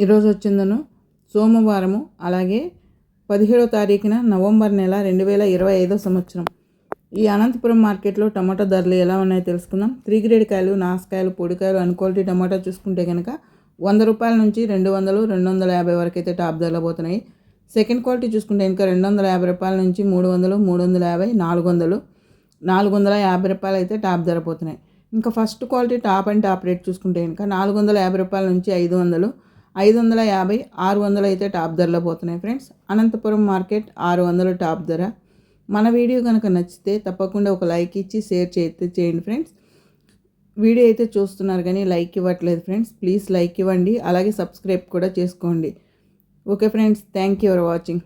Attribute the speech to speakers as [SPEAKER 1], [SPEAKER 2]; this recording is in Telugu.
[SPEAKER 1] ఈరోజు వచ్చిందను సోమవారము అలాగే పదిహేడో తారీఖున నవంబర్ నెల రెండు వేల ఇరవై ఐదో సంవత్సరం. ఈ అనంతపురం మార్కెట్లో టమాటా ధరలు ఎలా ఉన్నాయో తెలుసుకుందాం. త్రీ గ్రేడ్ కాయలు నాసుకాయలు పొడికాయలు అన్క్వాలిటీ టమాటా చూసుకుంటే కనుక వంద రూపాయల నుంచి రెండు వందలు రెండు వందల యాభై వరకు అయితే టాప్ ధరలు పోతున్నాయి. సెకండ్ క్వాలిటీ చూసుకుంటే ఇంకా రెండు వందల యాభై రూపాయల నుంచి మూడు వందలు మూడు వందల యాభై నాలుగు వందలు నాలుగు వందల యాభై రూపాయలు అయితే టాప్ ధర పోతున్నాయి. ఇంకా first quality top and top rate చూసుకుంటే కనుక నాలుగు వందల యాభై రూపాయల నుంచి ఐదు వందలు ఐదు వందల యాభై ఆరు వందలు అయితే టాప్ ధరలో పోతున్నాయి ఫ్రెండ్స్. అనంతపురం మార్కెట్ ఆరు వందలు టాప్ ధర. మన వీడియో కనుక నచ్చితే తప్పకుండా ఒక లైక్ ఇచ్చి షేర్ చేస్తే చేయండి ఫ్రెండ్స్. వీడియో అయితే చూస్తున్నారు కానీ లైక్ ఇవ్వట్లేదు ఫ్రెండ్స్. ప్లీజ్ లైక్ ఇవ్వండి అలాగే సబ్స్క్రైబ్ కూడా చేసుకోండి. Okay friends thank you for watching.